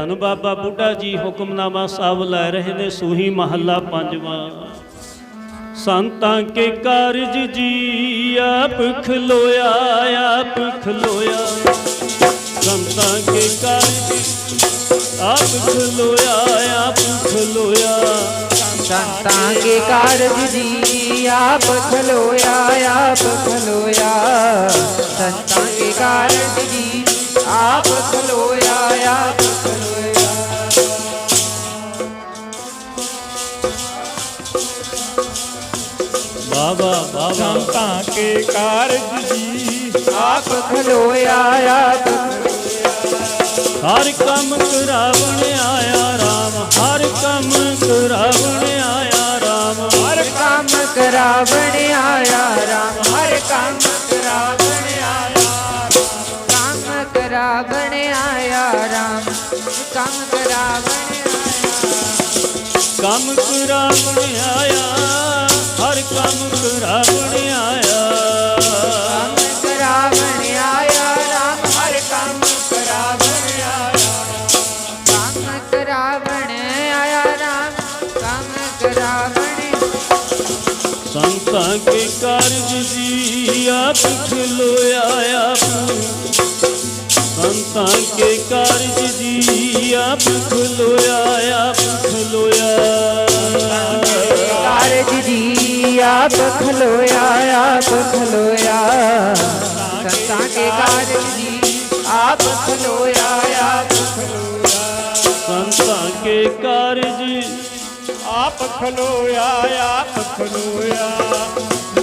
ਧੰਨ ਬਾਬਾ ਬੁੱਢਾ ਜੀ ਹੁਕਮਨਾਮਾ ਸਾਹਿਬ ਲੈ ਰਹੇ ਨੇ, ਸੂਹੀ ਮਹੱਲਾ ਪੰਜਵਾਂ। ਸੰਤਾਂ ਕੇ ਕਾਰਜ ਜੀ, ਆਪ ਖਲੋਇਆ ਆਪ ਖਲੋਇਆ। ਸੰਤਾਂ ਕੇ ਕਾਰਜ ਆਪ ਖਲੋਇਆ ਆਪ ਖਲੋਇਆ। ਸੰਤਾਂ ਕੇ ਕਾਰਜ ਜੀ, ਆਪ ਖਲੋਇਆ ਆਪ ਖਲੋਇਆ। ਸੰਤਾਂ ਕੇ ਕਾਰਜ ਜੀ, ਆਪ ਖਲੋਇਆ। ਬਾਬਾ ਬਾਬਾ ਸੰਤਾਂ ਕੇ ਕਾਰਜ ਜੀ। ਆਪ ਖਲੋਇਆ ਆਪ ਹਰ ਕੰਮ ਕਰਾਵਣ ਆਇਆ RAM ਹਰ ਕੰਮ ਕਰਾਵਣ ਆਇਆ RAM ਹਰ ਕੰਮ ਕਰਾਵਣ ਆਇਆ ਰਾਮ ਹਰ ਕੰਮ ਕਰਾਵਣ ਆਇਆ ਕੰਮ ਕਰਾਵਣ ਆਇਆ ਰਾਮ ਕੰਮ ਕਰਾਵਣ ਕੰਮ ਕਰਾਵਣ ਆਇਆ ਹਰ ਕੰਮ ਕਰਾਵਣ ਆਇਆ। ਕੰਮ ਕਰਾਵਣ ਆਇਆ ਰਾਮ ਹਰ ਕੰਮ ਕਰਾਵਣ ਆਇਆ। ਕੰਮ ਕਰਾਵਣ ਆਇਆ ਰਾਮ ਕੰਮ ਕਰਾਵਣ ਸੰਤਾਂ ਕੇ ਕਾਰਜ ਜੀ ਆਪ ਖਲੋਇਆ ਆਪ। ਸੰਤਾਂ ਕੇ ਕਾਰਜ ਜੀ ਆਪ ਖਲੋਇਆ ਆਪ ਖਲੋਇਆ ਆਪ ਖਲੋਇਆ ਆਪ ਖਲੋਇਆ। ਸੰਤਾਂ ਕੇ ਕਾਰਜ ਜੀ ਆਪ ਖਲੋਇਆ ਆਪ ਖਲੋਇਆ ਸੰਤਾਂ ਕੇ ਕਾਰਜ ਆਪ ਖਲੋਇਆ ਆਪ ਖਲੋਇਆ।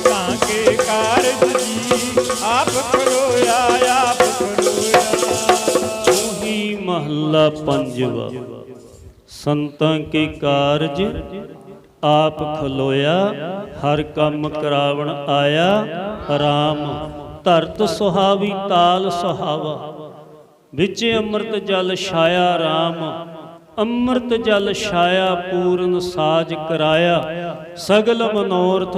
ਤਾਂ ਕੇ ਕਾਰਜ ਜੀ ਆਪ ਖਲੋਇਆ ਆਪ ਖਲੋਇਆ। ਉਹੀ ਮਹੱਲਾ ਪੰਜਵਾ। ਸੰਤਾਂ ਕੇ ਕਾਰਜ ਆਪ ਖਲੋਇਆ, ਹਰ ਕੰਮ ਕਰਾਵਣ ਆਇਆ, ਰਾਮ ਧਰਤ ਸੁਹਾਵੀ ਤਾਲ ਸੁਹਾਵਾ। ਵਿੱਚ ਅੰਮ੍ਰਿਤ ਜਲ ਛਾਇਆ ਰਾਮ, ਅੰਮ੍ਰਿਤ ਜਲ ਛਾਇਆ ਪੂਰਨ ਸਾਜ ਕਰਾਇਆ, ਸਗਲ ਮਨੋਰਥ